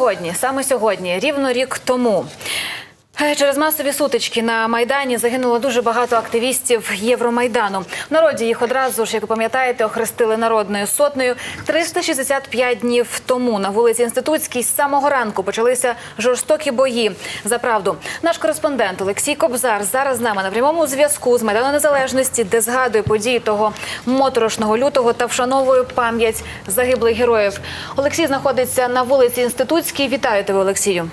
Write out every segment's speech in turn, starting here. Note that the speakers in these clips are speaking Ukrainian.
Сьогодні, саме сьогодні, рівно рік тому. Е, Через масові сутички на майдані загинуло дуже багато активістів Євромайдану. В народі їх одразу ж, як ви пам'ятаєте, охрестили народною сотнею. 365 днів тому на вулиці Інститутській з самого ранку почалися жорстокі бої за правду. Наш кореспондент Олексій Кобзар зараз з нами на прямому зв'язку з майдану незалежності, де згадує події того моторошного лютого та вшановує пам'ять загиблих героїв. Олексій знаходиться на вулиці Інститутській. Вітаю тебе, Олексію.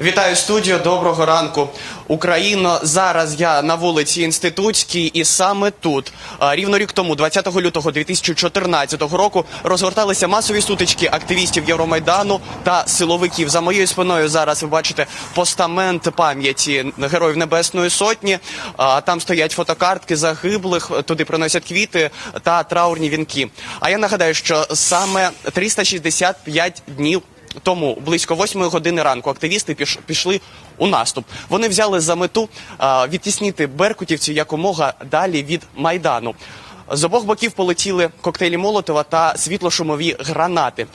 Вітаю студію. Доброго ранку, Україно. Зараз я на вулиці Інститутській, і саме тут, рівно рік тому, 20 лютого 2014 року, розгорталися масові сутички активістів Євромайдану та силовиків. За моєю спиною зараз ви бачите постамент пам'яті героїв Небесної Сотні. Там стоять фотокартки загиблих, туди приносять квіти та траурні вінки. А я нагадаю, що саме 365 днів тому близько восьмої години ранку активісти піш- пішли у наступ. Вони взяли за мету а, відтіснити беркутівців якомога далі від майдану. З обох боків полетіли коктейлі Молотова та світлошумові гранати.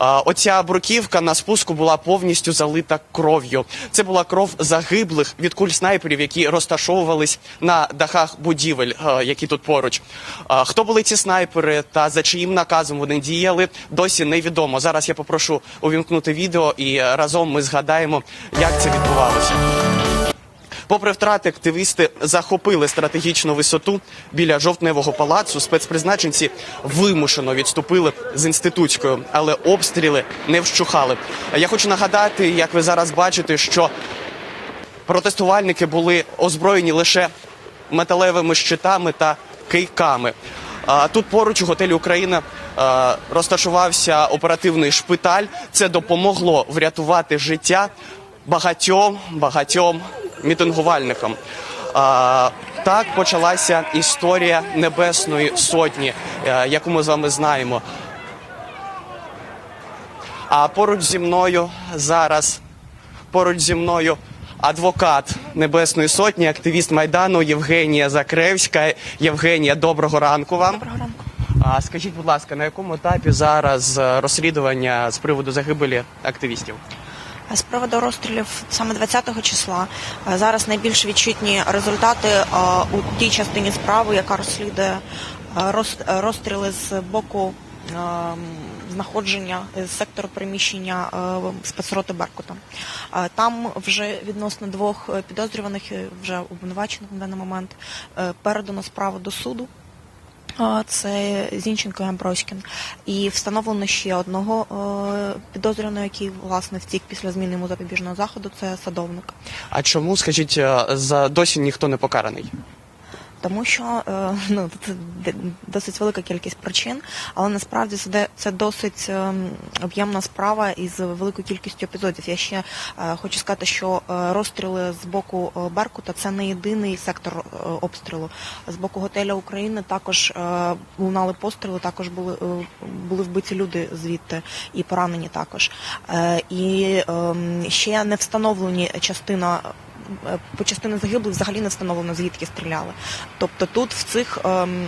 Оця бруківка на спуску була повністю залита кров'ю. Це була кров загиблих від куль снайперів, які розташовувались на дахах будівель, які тут поруч. Хто були ці снайпери та за чиїм наказом вони діяли, досі невідомо. Зараз я попрошу увімкнути відео і разом ми згадаємо, як це відбувалося. Попри втрати, активісти захопили стратегічну висоту біля жовтневого палацу. Спецпризначенці вимушено відступили з інститутською, але обстріли не вщухали. Я хочу нагадати, як ви зараз бачите, що протестувальники були озброєні лише металевими щитами та кийками. Тут поруч у готелі Україна е, розташувався оперативний шпиталь. Це допомогло врятувати життя багатьом багатьом мітингувальникам. Так почалася історія Небесної Сотні, е, яку ми з вами знаємо. А поруч зі мною зараз поруч зі мною адвокат Небесної Сотні, активіст Майдану Євгенія Закревська. Євгенія, доброго ранку вам. Доброго ранку. А скажіть, будь ласка, на якому етапі зараз е, розслідування з приводу загибелі активістів? З приводу розстрілів саме 20-го числа е, зараз найбільш відчутні результати е, у тій частині справи, яка розслідує е, е, розстріли з боку е, знаходження е, сектору приміщення е, спецроти Беркута. Е, Там вже відносно двох е, підозрюваних, е, вже обвинувачених на даний момент, е, передано справу до суду. А, Це Зінченко і Амброськін. І встановлено ще одного е, підозрюваного, який власне втік після зміни йому запобіжного заходу. Це садовник. А чому, скажіть, е, за досі ніхто не покараний? Тому що е, ну це досить велика кількість причин, але насправді це досить е, об'ємна справа із великою кількістю епізодів. Я ще е, хочу сказати, що розстріли з боку Беркута це не єдиний сектор обстрілу. З боку готеля України також лунали постріли, також були були вбиті люди звідти і поранені також. І ем, ще не встановлені частина по частини загиблих взагалі не встановлено, звідки стріляли. Тобто тут в цих ем,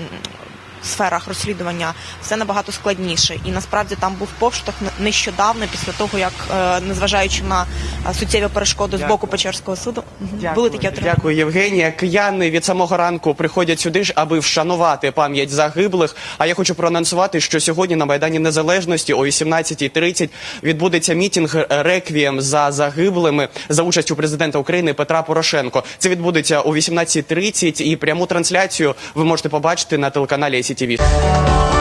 сферах розслідування все набагато складніше. І насправді там був повштовх нещодавно, після того як, е, незважаючи на е, суттєві перешкоди з боку Печерського суду, мгм, були такі отримання. Дякую, Євгенія. Кияни від самого ранку приходять сюди ж, аби вшанувати пам'ять загиблих. А я хочу проанонсувати, що сьогодні на Майдані Незалежності о 18.30 відбудеться мітінг реквієм за загиблими за участю президента України Петра Порошенко. Це відбудеться о 18.30 і пряму трансляцію ви можете побачити на телеканалі СІТВ.